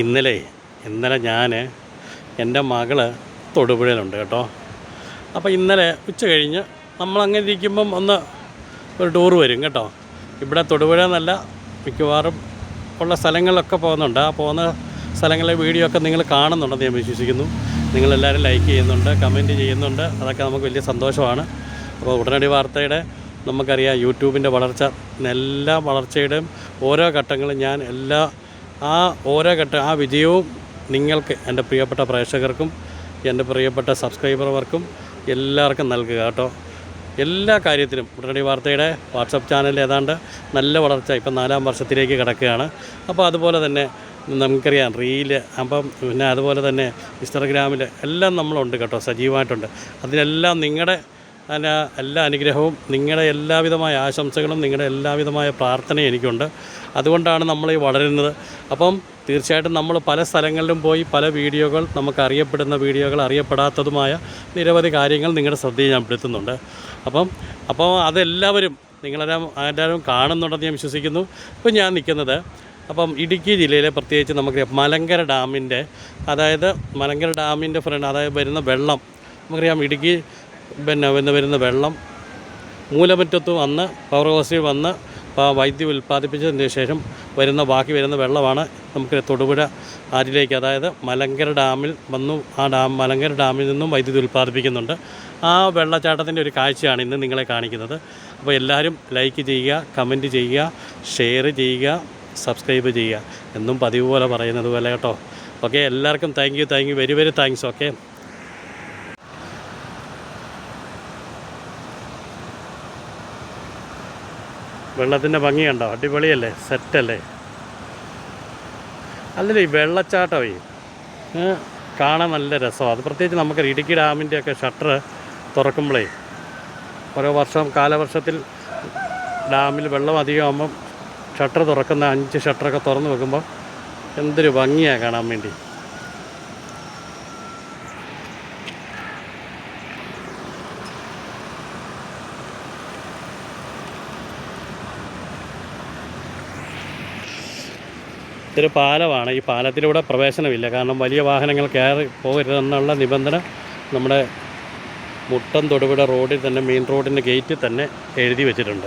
ഇന്നലെ ഇന്നലെ ഞാൻ എന്റെ മകൾ തൊടുപുഴയിലുണ്ട് കേട്ടോ. അപ്പോൾ ഇന്നലെ ഉച്ച കഴിഞ്ഞ് നമ്മളങ്ങനെ ഇരിക്കുമ്പം ഒന്ന് ഒരു ടൂർ വരും കേട്ടോ. ഇവിടെ തൊടുപുഴ എന്നല്ല മിക്കവാറും ഉള്ള സ്ഥലങ്ങളിലൊക്കെ പോകുന്നുണ്ട്. ആ പോകുന്ന സ്ഥലങ്ങളിലെ വീഡിയോ ഒക്കെ നിങ്ങൾ കാണുന്നുണ്ടെന്ന് ഞാൻ വിശ്വസിക്കുന്നു. നിങ്ങളെല്ലാവരും ലൈക്ക് ചെയ്യുന്നുണ്ട് കമന്റ് ചെയ്യുന്നുണ്ട്. അതൊക്കെ നമുക്ക് വലിയ സന്തോഷമാണ്. അപ്പോൾ ഉടനടി വാർത്തയുടെ നമുക്കറിയാം യൂട്യൂബിന്റെ വളർച്ച എല്ലാ വളർച്ചയുടെയും ഓരോ ഘട്ടങ്ങളും ഞാൻ എല്ലാ ആ ഓരോ ഘട്ട ആ വിജയവും നിങ്ങൾക്ക് എന്റെ പ്രിയപ്പെട്ട പ്രേക്ഷകർക്കും എന്റെ പ്രിയപ്പെട്ട സബ്സ്ക്രൈബർവർക്കും എല്ലാവർക്കും നൽകുക കേട്ടോ. എല്ലാ കാര്യത്തിലും ഉടനടി വാർത്തയുടെ വാട്സപ്പ് ചാനൽ ഏതാണ്ട് നല്ല വളർച്ച ഇപ്പം നാലാം വർഷത്തിലേക്ക് കിടക്കുകയാണ്. അപ്പോൾ അതുപോലെ തന്നെ നമുക്കറിയാം റീൽ അപ്പം പിന്നെ അതുപോലെ തന്നെ ഇൻസ്റ്റാഗ്രാമിൽ എല്ലാം നമ്മളുണ്ട് കേട്ടോ സജീവമായിട്ടുണ്ട്. അതിനെല്ലാം നിങ്ങളുടെ അതിന് എല്ലാ അനുഗ്രഹവും നിങ്ങളുടെ എല്ലാവിധമായ ആശംസകളും നിങ്ങളുടെ എല്ലാവിധമായ പ്രാർത്ഥനയും എനിക്കുണ്ട്. അതുകൊണ്ടാണ് നമ്മൾ ഈ വളരുന്നത്. അപ്പം തീർച്ചയായിട്ടും നമ്മൾ പല സ്ഥലങ്ങളിലും പോയി പല വീഡിയോകൾ നമുക്ക് അറിയപ്പെടുന്ന വീഡിയോകൾ അറിയപ്പെടാത്തതുമായ നിരവധി കാര്യങ്ങൾ നിങ്ങളുടെ ശ്രദ്ധയിൽ ഞാൻ പെടുത്തുന്നുണ്ട്. അപ്പം അപ്പോൾ അതെല്ലാവരും നിങ്ങളെല്ലാം എല്ലാവരും കാണുന്നുണ്ടെന്ന് ഞാൻ വിശ്വസിക്കുന്നു. ഇപ്പം ഞാൻ നിൽക്കുന്നത് അപ്പം ഇടുക്കി ജില്ലയിലെ പ്രത്യേകിച്ച് നമുക്ക് മലങ്കര ഡാമിന്റെ അതായത് മലങ്കര ഡാമിന്റെ ഫ്രണ്ട് അതായത് വരുന്ന വെള്ളം നമുക്കറിയാം ഇടുക്കി പിന്നെ പിന്നെ വരുന്ന വെള്ളം. മൂലമറ്റത്ത് വന്ന് പവർ ഹൗസിൽ വന്ന് വൈദ്യുതി ഉൽപ്പാദിപ്പിച്ചതിന് ശേഷം വരുന്ന ബാക്കി വരുന്ന വെള്ളമാണ് നമുക്ക് തൊടുപുഴ ആറ്റിലേക്ക് അതായത് മലങ്കര ഡാമിൽ വന്നു ആ ഡാം മലങ്കര ഡാമിൽ നിന്നും വൈദ്യുതി ഉൽപ്പാദിപ്പിക്കുന്നുണ്ട്. ആ വെള്ളച്ചാട്ടത്തിന്റെ ഒരു കാഴ്ചയാണ് ഇന്ന് നിങ്ങളെ കാണിക്കുന്നത്. അപ്പോൾ എല്ലാവരും ലൈക്ക് ചെയ്യുക കമന്റ് ചെയ്യുക ഷെയർ ചെയ്യുക സബ്സ്ക്രൈബ് ചെയ്യുക. എന്നും പതിവ് പോലെ പറയുന്നത് പോലെ കേട്ടോ. ഓക്കെ എല്ലാവർക്കും thank you thank you very very thanks okay വെള്ളത്തിന്റെ ഭംഗി കണ്ടോ അടിപൊളിയല്ലേ? സെറ്റല്ലേ? അല്ലല്ലേ ഈ വെള്ളച്ചാട്ടമേ കാണാൻ നല്ല രസമാണ് അത് പ്രത്യേകിച്ച് നമുക്ക് ഇടുക്കി ഡാമിന്റെ ഒക്കെ ഷട്ടർ തുറക്കുമ്പോഴേ ഓരോ വർഷം കാലവർഷത്തിൽ ഡാമിൽ വെള്ളം അധികമാകുമ്പം ഷട്ടർ തുറക്കുന്ന അഞ്ച് ഷട്ടറൊക്കെ തുറന്ന് വെക്കുമ്പോൾ എന്തൊരു ഭംഗിയാണ് കാണാൻ വേണ്ടി. ഇതൊരു പാലമാണ്. ഈ പാലത്തിലൂടെ പ്രവേശനമില്ല. കാരണം വലിയ വാഹനങ്ങൾ കയറി പോകരുതെന്നുള്ള നിബന്ധന നമ്മുടെ മുട്ടം തൊടുപുഴ റോഡിൽ തന്നെ മെയിൻ റോഡിന്റെ ഗേറ്റിൽ തന്നെ എഴുതി വെച്ചിട്ടുണ്ട്.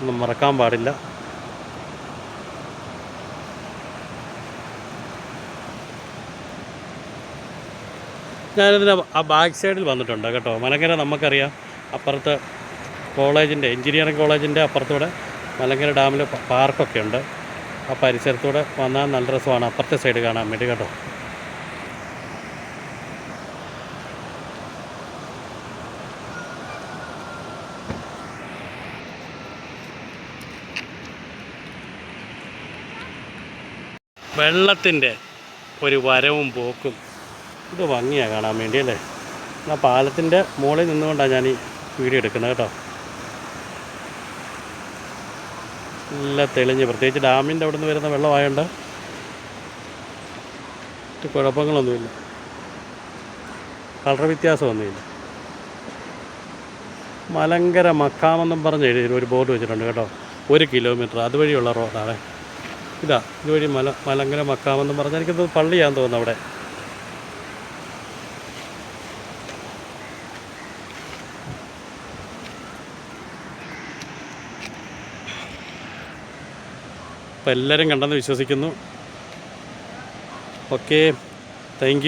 ഒന്നും മറക്കാൻ പാടില്ല. ഞാനിതിന്റെ ആ ബാക്ക് സൈഡിൽ വന്നിട്ടുണ്ട് കേട്ടോ. മലങ്കര നമുക്കറിയാം. അപ്പുറത്ത് കോളേജിന്റെ എഞ്ചിനീയറിംഗ് കോളേജിന്റെ അപ്പുറത്തൂടെ മലങ്കര ഡാമിൽ പാർക്കൊക്കെ ഉണ്ട്. ആ പരിസരത്തൂടെ വന്നാൽ നല്ല രസമാണ്. അപ്പുറത്തെ സൈഡ് കാണാൻ വേണ്ടി കേട്ടോ. വെള്ളത്തിന്റെ ഒരു വരവും പോക്കും. ഇത് ഭംഗിയാണ് കാണാൻ വേണ്ടി അല്ലേ? എന്നാൽ പാലത്തിന്റെ മുകളിൽ നിന്നുകൊണ്ടാണ് ഞാൻ ഈ വീഡിയോ എടുക്കുന്നത് കേട്ടോ. നല്ല തെളിഞ്ഞ്. പ്രത്യേകിച്ച് ഡാമിന്റെ അവിടെ നിന്ന് വരുന്ന വെള്ളമായതുകൊണ്ട് കുഴപ്പങ്ങളൊന്നുമില്ല. കളർ വ്യത്യാസമൊന്നുമില്ല മലങ്കര മക്കാമെന്നും പറഞ്ഞ് എഴുതി ഒരു ബോർഡ് വെച്ചിട്ടുണ്ട് കേട്ടോ. ഒരു കിലോമീറ്റർ അതുവഴിയുള്ള റോഡാണ്. ഇതാ ഇതുവഴി മല മലങ്കര മക്കാമെന്നും പറഞ്ഞാൽ എനിക്കത് പള്ളിയാന്ന് തോന്നുന്നു അവിടെ. അപ്പോൾ എല്ലാവരും കണ്ടെന്ന് വിശ്വസിക്കുന്നു. Okay thank